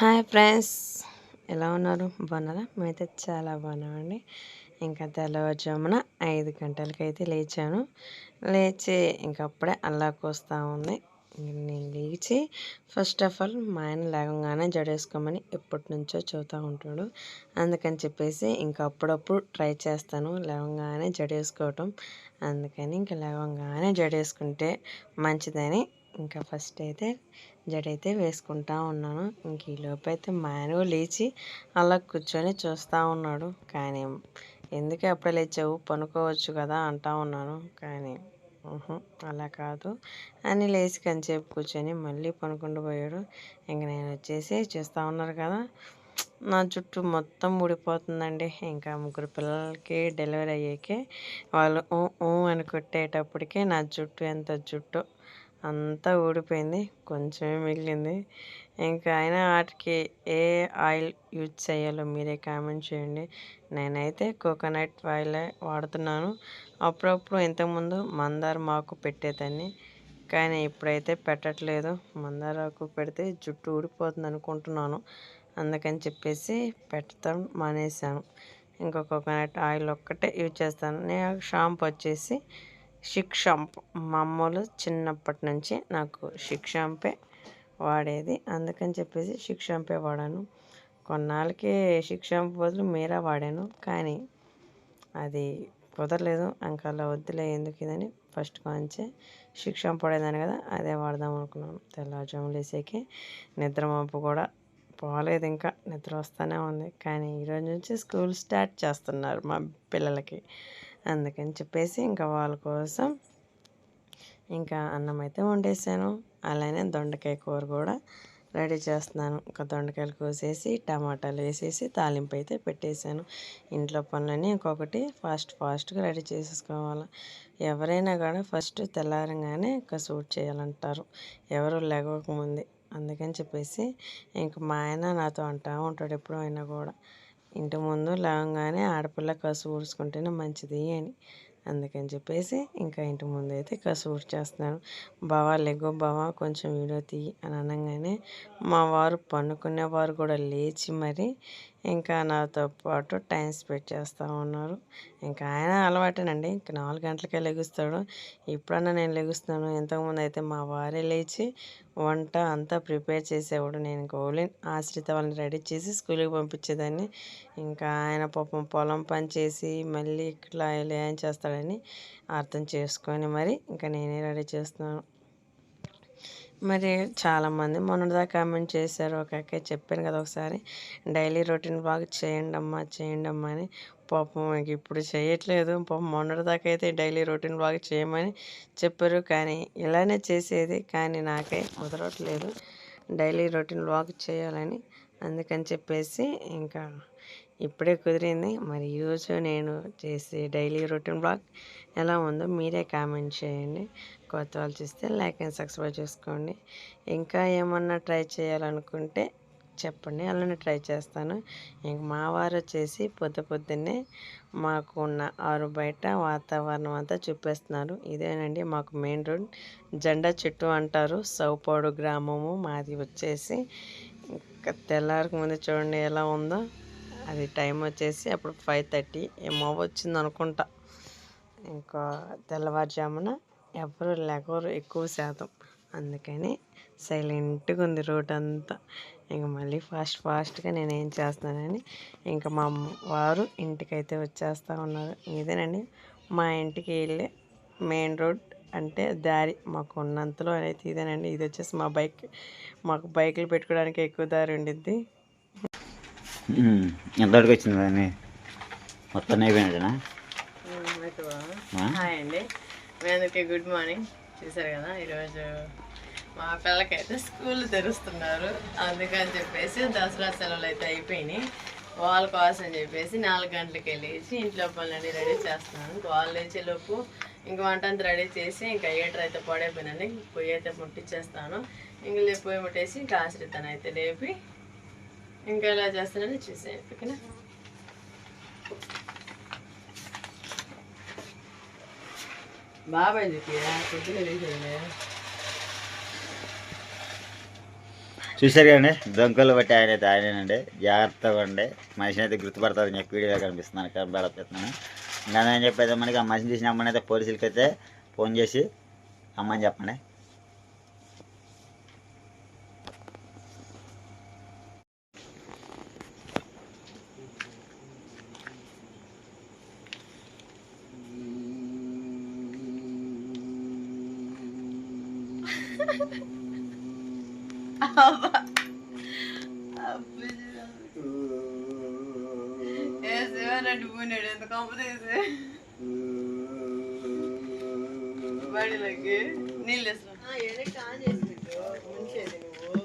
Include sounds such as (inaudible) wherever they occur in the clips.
Hi friends. ఎలా ఉన్నారు? బాగున్నారా? మేమైతే చాలా బాగున్నామండి. ఇంకా తెల్లవారుజామున ఐదు గంటలకైతే లేచాను. లేచి ఇంకా అప్పుడే అల్లాకు వస్తూ ఉంది. నేను లేచి ఫస్ట్ ఆఫ్ ఆల్ మా ఆయన లేవగానే జడేసుకోమని ఎప్పటి నుంచో చెబుతూ ఉంటాడు. అందుకని చెప్పేసి ఇంకా అప్పుడప్పుడు ట్రై చేస్తాను లేవంగానే జడేసుకోవటం. అందుకని ఇంకా లేవంగానే జడేసుకుంటే మంచిదని ఇంకా ఫస్ట్ అయితే జడైతే వేసుకుంటా ఉన్నాను. ఇంక ఈ లోపు అయితే లేచి అలా కూర్చొని చూస్తూ ఉన్నాడు. కానీ ఎందుకు అప్పుడే లేచావు? పనుకోవచ్చు కదా అంటా ఉన్నాను. కానీ అలా కాదు. అని లేచి కంచేపు కూర్చొని మళ్ళీ పనుకుంటూ పోయాడు. ఇంక నేను వచ్చేసి చూస్తూ ఉన్నారు కదా. నా జుట్టు మొత్తం ఊడిపోతుందండి. ఇంకా ముగ్గురు పిల్లలకి డెలివరీ అయ్యాకే వాళ్ళు ఊ ఊ అని కొట్టేటప్పటికే నా జుట్టు ఎంత జుట్టు అంతా ఊడిపోయింది కొంచెమే మిగిలింది. ఇంకా అయినా వాటికి ఏ ఆయిల్ యూజ్ చేయాలో మీరే కామెంట్ చేయండి. నేనైతే కోకోనట్ ఆయిలే వాడుతున్నాను. అప్పుడప్పుడు ఇంతకుముందు మందార మాకు పెట్టేదాన్ని కానీ ఇప్పుడైతే పెట్టట్లేదు. మందారాకు పెడితే జుట్టు ఊడిపోతుంది అనుకుంటున్నాను. అందుకని చెప్పేసి పెట్టడం మానేశాను. ఇంకా కోకోనట్ ఆయిల్ ఒక్కటే యూజ్ చేస్తాను. నేను షాంపూ వచ్చేసి షిక్ మామూలు చిన్నప్పటి నుంచి నాకు షిక్షాంపే వాడేది. అందుకని చెప్పేసి షిక్షాంపే వాడాను. కొన్నాళ్ళకి షిక్ బదులు మీరా వాడాను. కానీ అది కుదరలేదు. ఇంకా అలా వద్దులే ఎందుకు ఇదని ఫస్ట్ కాంచే షిక్ పడేదాన్ని కదా అదే వాడదాం అనుకున్నాను. తెల్లవారుజాములు వేసేకి నిద్ర మబ్బు కూడా పోలేదు ఇంకా. నిద్ర వస్తూనే ఉంది. కానీ ఈరోజు నుంచి స్కూల్ స్టార్ట్ చేస్తున్నారు మా పిల్లలకి. అందుకని చెప్పేసి ఇంకా వాళ్ళ కోసం ఇంకా అన్నం అయితే వండేసాను. అలానే దొండకాయ కూర కూడా రెడీ చేస్తున్నాను. ఇంకా దొండకాయలు కోసేసి టమాటాలు వేసేసి తాలింపు అయితే పెట్టేశాను. ఇంట్లో పనులన్నీ ఇంకొకటి ఫాస్ట్ ఫాస్ట్గా రెడీ చేసేసుకోవాలి. ఎవరైనా కూడా ఫస్ట్ తెల్లారంగానే సూట్ చేయాలంటారు. ఎవరు లేవకముందే. అందుకని చెప్పేసి ఇంక మా ఆయన నాతో అంటూ ఉంటాడు ఎప్పుడైనా అయినా కూడా. ఇంటి ముందు లేవగానే ఆడపిల్ల కసు ఊడ్చుకుంటేనే మంచిది అని అందుకని చెప్పేసి ఇంకా ఇంటి ముందు అయితే కసు ఊడ్చేస్తున్నాను. బావా లెగో బావా కొంచెం వీడియో తీయి అని అనగానే మా వారు పనుకునేవారు కూడా లేచి మరి ఇంకా నాతో పాటు టైం స్పెండ్ చేస్తూ ఉన్నారు. ఇంకా ఆయన అలవాటేనండి. ఇంకా నాలుగు గంటలకే లెగుస్తాడు. ఇప్పుడన్నా నేను లెగుస్తున్నాను. ఇంతకుముందు అయితే మా వారే లేచి వంట అంతా ప్రిపేర్ చేసేవాడు. నేను గోలి ఆశ్రిత వాళ్ళని రెడీ చేసి స్కూల్కి పంపించేదాన్ని. ఇంకా ఆయన పాపం పొలం పని చేసి మళ్ళీ ఇట్లా ఇలా ఏం చేస్తాడని అర్థం చేసుకొని మరి ఇంకా నేనే రెడీ చేస్తున్నాను. మరి చాలామంది మొన్నటిదాకా కామెంట్ చేశారు. ఒక అక్క చెప్పాను కదా ఒకసారి డైలీ రొటీన్ బాగా చేయండి అమ్మా చేయండి అమ్మా అని. పాపం ఇప్పుడు చేయట్లేదు. పాపం మొన్నటిదాకా అయితే డైలీ రొటీన్ బాగా చేయమని చెప్పారు. కానీ ఇలానే చేసేది కానీ నాకే కుదరట్లేదు డైలీ రొటీన్ బ్లాగ్ చేయాలని అందుకని చెప్పేసి ఇంకా ఇప్పుడే కుదిరింది. మరి ఈరోజు నేను చేసే డైలీ రొటీన్ బ్లాగ్ ఎలా ఉందో మీరే కామెంట్ చేయండి. కొత్త వాళ్ళు చూస్తే లైక్ అండ్ సబ్స్క్రైబ్ చేసుకోండి. ఇంకా ఏమన్నా ట్రై చేయాలనుకుంటే చెప్పండి. అలానే ట్రై చేస్తాను. ఇంక మా వారు వచ్చేసి పొద్దు పొద్దున్నే మాకు ఉన్న ఆరు బయట వాతావరణం అంతా చూపిస్తున్నారు. ఇదేనండి మాకు మెయిన్ రోడ్. జెండా చెట్టు అంటారు. సౌపాడు గ్రామము మాది వచ్చేసి ఇంకా తెల్లారికి ముందు చూడండి ఎలా ఉందో. అది టైం వచ్చేసి అప్పుడు ఫైవ్ థర్టీ ఏమో వచ్చింది అనుకుంటా ఇంకా తెల్లవారుజామున ఎవరు లేకరు ఎక్కువ శాతం. అందుకని సైలెంట్గా ఉంది రోడ్ అంతా. ఇంక మళ్ళీ ఫాస్ట్ ఫాస్ట్గా నేను ఏం చేస్తున్నానని ఇంకా మా అమ్మ- వారు ఇంటికైతే వచ్చేస్తూ ఉన్నారు. ఇదేనండి. మా ఇంటికి వెళ్ళే మెయిన్ రోడ్ అంటే దారి. మాకు ఉన్నంతలో అయితే ఇదేనండి. ఇది వచ్చేసి మా బైక్. మాకు బైకులు పెట్టుకోవడానికి ఎక్కువ దారి ఉండిద్ది. ఎంతవరకు వచ్చింది మొత్తం అయిపోయినట్టేనా? హాయ్ అండి. మీ అందరికీ గుడ్ మార్నింగ్. చూసారు కదా ఈరోజు మా పిల్లకైతే స్కూల్ తెరుస్తున్నారు. అందుకని చెప్పేసి దసరా సెలవులు అయితే అయిపోయినాయి. వాళ్ళ కోసం చెప్పేసి నాలుగు గంటలకు వెళ్ళేసి ఇంట్లో పనులన్నీ రెడీ చేస్తున్నాను. వాళ్ళు లేచేలోపు ఇంక వంట అంతా రెడీ చేసి ఇంకా ఏటర్ అయితే పడైపోయినండి. పొయ్యి అయితే ముట్టించేస్తాను ఇంక లే- పొయ్యి ముట్టేసి ఇంకా ఆశ్రితను అయితే లేపి ఇంకా ఎలా చేస్తానని చూసేయండి. ఓకేనా? బాబాయ్ చూశారు కదండి దొంగలు బట్టి ఆయన అయితే ఆయనండి జాగ్రత్తగా ఉండి మనిషిని అయితే గుర్తుపడతారని చెప్పి వీడియోలో కనిపిస్తున్నాను కనబడుతున్నాను ఇంకా నేను చెప్పేది మనకి ఆ మనిషిని చూసిన అమ్మని అయితే పోలీసులకి అయితే ఫోన్ చేసి అమ్మని చెప్పండి ఏ శివారెడ్డి పోయినాడు ఎంత కంపతీసి బడిలోకి నీళ్ళు వేస్తున్నా ఎడకి ఆన్ చేసి పెట్టు ఉంచేది నువ్వు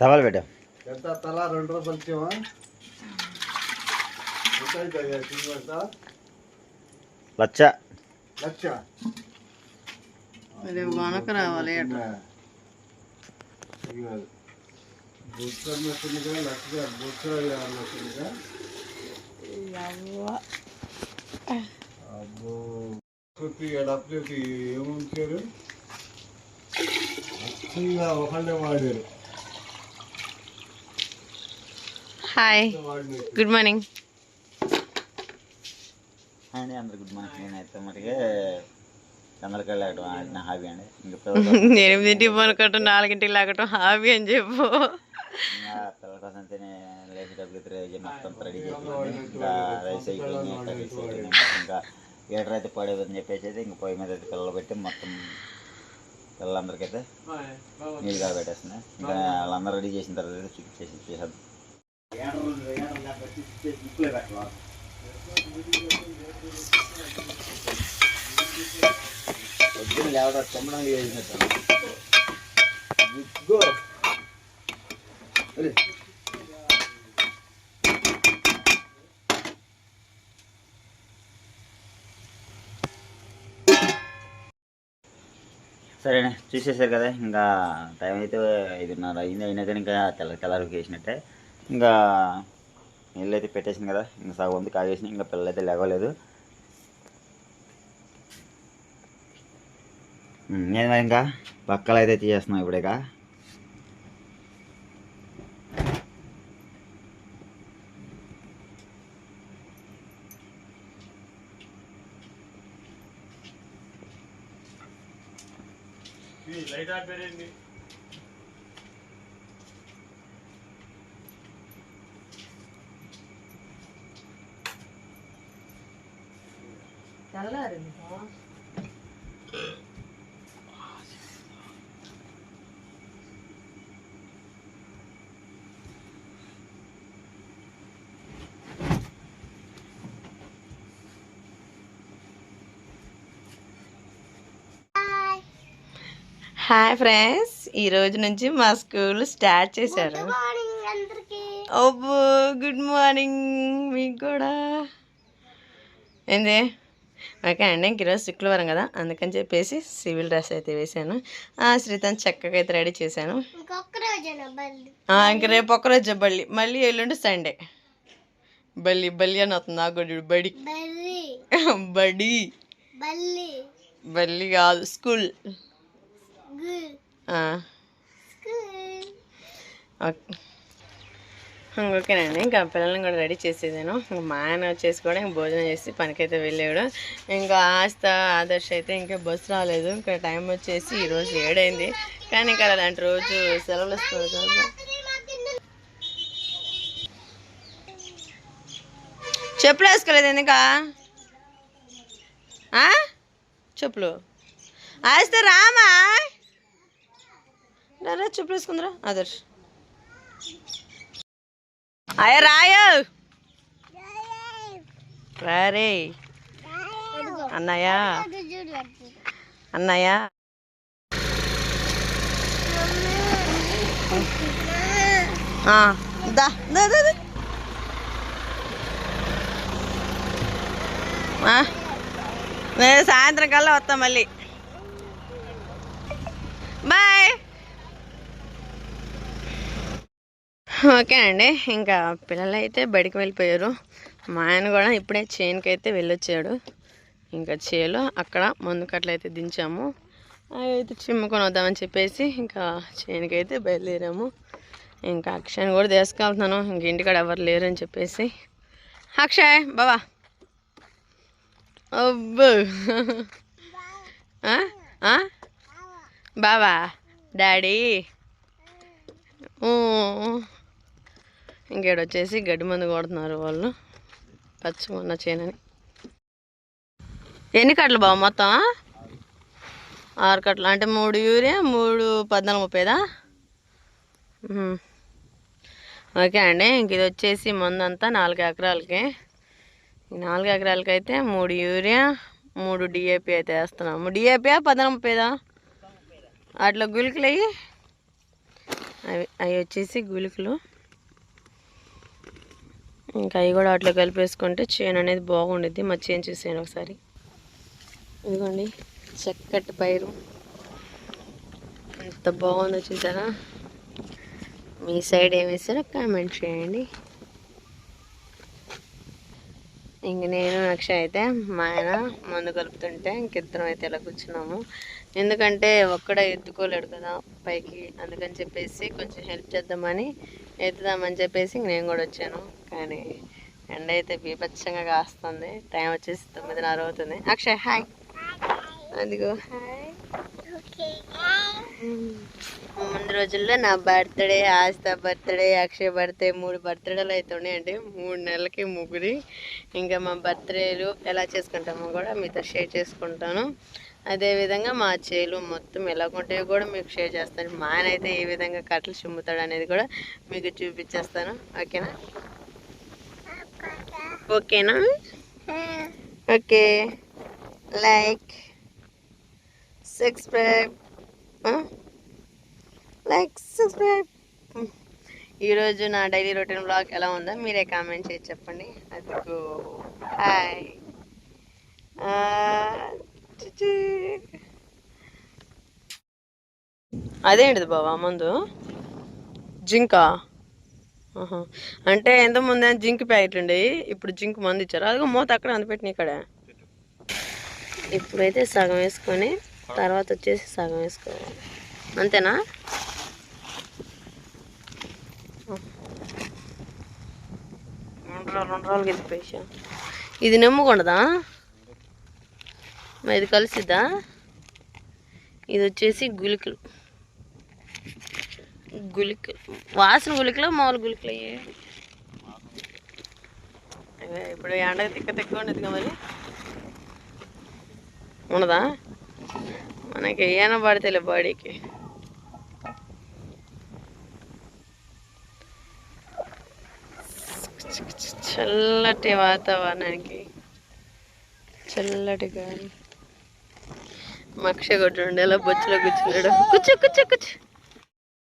తవలు పెట్టాం. ఎంత తల రెండు రూపాయలు ఇచ్చావా ఎంత అవుతుంది లచ్చ. రేపు కొనక రావాలి ఏముంచారు ఒకళ్ళే వాడారు. హాయ్. Good morning. అండి అందరు గుడ్ మార్నింగ్ నేనైతే మటుకే చంద్రకాయ లేకటం అది నా హాబీ అండి. ఇంకా (laughs) ఎనిమిదింటికి పనుకోవటం నాలుగింటికి లాగటం హాబీ అని చెప్పు. పిల్లల కోసం అయితే నేను లేచేటప్పుడు అయితే రెడీ మొత్తం రెడీ చేసి ఇంకా రైస్ అయిపోయింది కర్రీస్ అయిపోయింది. ఇంకా ఏటర్ అయితే పడేదని చెప్పేసి అయితే ఇంకా పొయ్యి మీద అయితే పిల్లలు పెట్టి మొత్తం పిల్లలందరికైతే నీళ్ళు కాడ పెట్టేస్తున్నాయి ఇంకా వాళ్ళందరూ రెడీ చేసిన తర్వాత అయితే చూపించేసి చేసేద్దాం. పొద్దున్న లేవడా తొమ్మడం చేసినట్టు గో సరేనే చూసేసారు కదా ఇంకా టైం అయితే ఐదున్నర అయింది అయినా కానీ ఇంకా తెల్ల తెల్లారికి వేసినట్టే ఇంకా నీళ్ళు అయితే పెట్టేసింది కదా ఇంకా సగం ఉంది కాగేసిన ఇంకా పిల్లలు అయితే లేవలేదు నేను ఇంకా? బక్కలు అయితే తీసేస్తున్నాం ఇప్పుడేగా తెల్లారింది. హాయ్ ఫ్రెండ్స్ ఈ రోజు నుంచి మా స్కూల్ స్టార్ట్ చేశారు. అబ్బో గుడ్ మార్నింగ్ మీకు కూడా. ఏంది? ఓకే అండి ఇంక ఈరోజు శుక్రవారం కదా అందుకని చెప్పేసి సివిల్ డ్రెస్ అయితే వేసాను ఆ శ్రీతన్ చక్కగా అయితే రెడీ చేశాను. ఆ, ఇంక రేపు ఒక్కరోజు బల్లి మళ్ళీ ఎల్లుండి సండే. బల్లి బల్లి అని అవుతుంది నాకు కూడా బడి. (laughs) బడి. బల్లి. కాదు స్కూల్. ఆ. ఓకే. ఓకేనండి ఇంకా పిల్లల్ని కూడా రెడీ చేసేదాను ఇంకా మా ఆయన వచ్చేసి కూడా ఇంకా భోజనం చేసి పనికైతే వెళ్ళాడు. ఇంకా ఆస్త ఆదర్శ అయితే ఇంకా బస్సు రాలేదు. ఇంకా టైం వచ్చేసి ఈరోజు ఏడైంది. కానీ ఇంకా అలాంటి రోజు సెలవులు వస్తుంది కదా. చెప్పులు వేసుకోలేదు ఎందుక? చెప్పులు. ఆస్తే రామా? రా వేసుకుందరా ఆదర్శ్. అయ్య రాయో. రారే. అన్నయ్య. అన్నయ్య. నేను సాయంత్రం కల్లా వస్తా మళ్ళీ. ఓకే అండి. ఇంకా పిల్లలు అయితే బడికి వెళ్ళిపోయారు. మా ఆయన కూడా ఇప్పుడే చేనుకి అయితే వెళ్ళొచ్చాడు. ఇంకా చేలో అక్కడ మందు కట్టలు అయితే దించాము. అవి అయితే చిమ్ముకొని వద్దామని చెప్పేసి ఇంకా చేనుకి అయితే బయలుదేరాము. ఇంకా అక్షయ్ కూడా తీసుకెళ్తున్నాను. ఇంక ఇంటికాడ ఎవరు లేరు అని చెప్పేసి. అక్షయ్ బావా. అబ్బో. బావా డాడీ. ఇంకేడు వచ్చేసి గడ్డి మందు కొడుతున్నారు వాళ్ళు. పచ్చిమన్న చేనని. ఎన్ని కట్టలు బావ మొత్తం? ఆరు కట్టలు. అంటే మూడు యూరియా మూడు పద్నాలుగు ముప్పైదా? ఓకే అండి. ఇంక ఇది వచ్చేసి మందంతా నాలుగు ఎకరాలకి. నాలుగు ఎకరాలకి అయితే మూడు యూరియా మూడు డిఏపి అయితే వేస్తున్నాము. డిఏపియా పద్నాలుగు ముప్పైదా? అట్లా గుళికలు అవి అవి వచ్చేసి గుళికలు ఇంకా అవి కూడా అట్లా కలిపేసుకుంటే చేను అనేది బాగుండిద్ది. మా చేను చూసాను ఒకసారి. ఇదిగోండి చక్కటి పైరు. ఎంత బాగుందో చూసారా? మీ సైడ్ ఏం వేస్తారో కామెంట్ చేయండి. ఇంక నేను నక్ష అయితే మా ఆయన మందు కలుపుతుంటే ఇంకిద్దరం అయితే ఇలా కూర్చున్నాము. ఎందుకంటే ఒక్కడ ఎత్తుకోలేడు కదా పైకి. అందుకని చెప్పేసి కొంచెం హెల్ప్ చేద్దామని ఎత్తుదామని చెప్పేసి ఇంక నేను కూడా వచ్చాను. కానీ ఎండ అయితే బీభత్సంగా కాస్తుంది. టైం వచ్చేసి తొమ్మిదిన్నర అవుతుంది. అక్షయ్ హాయ్. అదిగో. హాయ్ ముందు రోజుల్లో నా birthday Astha birthday Akshay birthday మూడు బర్త్డేలు అయితే ఉన్నాయండి. మూడు నెలలకి ముగ్గురి. ఇంకా మా బర్త్డేలు ఎలా చేసుకుంటామో కూడా మీతో షేర్ చేసుకుంటాను. అదేవిధంగా మా చేలు మొత్తం ఎలా ఉంటాయో కూడా మీకు షేర్ చేస్తాను. మా ఆయన అయితే ఏ విధంగా కట్టలు చిమ్ముతాడు అనేది కూడా మీకు చూపించేస్తాను. ఓకేనా? ఓకేనా? Okay. Like subscribe like subscribe. ఈరోజు నా డైలీ రొటీన్ బ్లాగ్ ఎలా ఉందో మీరే కామెంట్ చేసి చెప్పండి. అది హాయ్. అదేంటిది బాబా మందు? జింక. అంటే ఎంత ముందు జింక్ ప్యాకెట్లు ఉండేవి ఇప్పుడు జింక్ మందు ఇచ్చారు? అదిగో మూత అక్కడ అందుపెట్టిన ఇక్కడ ఇప్పుడైతే సగం వేసుకొని తర్వాత వచ్చేసి సగం వేసుకోవాలి. అంతేనా? రెండు రోజులు రెండు రోజులకి వెళ్ళిపోయా ఇది నిమ్మకొండదా ఇది కలిసిద్దా? ఇది వచ్చేసి గులికలు గులికలు వాసన గులికలు మామూలు గులికలు ఇప్పుడు ఎండకి తిక్క తిక్క ఉండదు కదా మరి? ఉండదా? మనకి ఏమైనా పడితేలే బాడీకి. చల్లటి వాతావరణానికి చల్లటి గాలి. మక్ష కొట్టుండే బొచ్చులో కూర్చున్నాడు కూర్చో కూర్చో కూర్చో.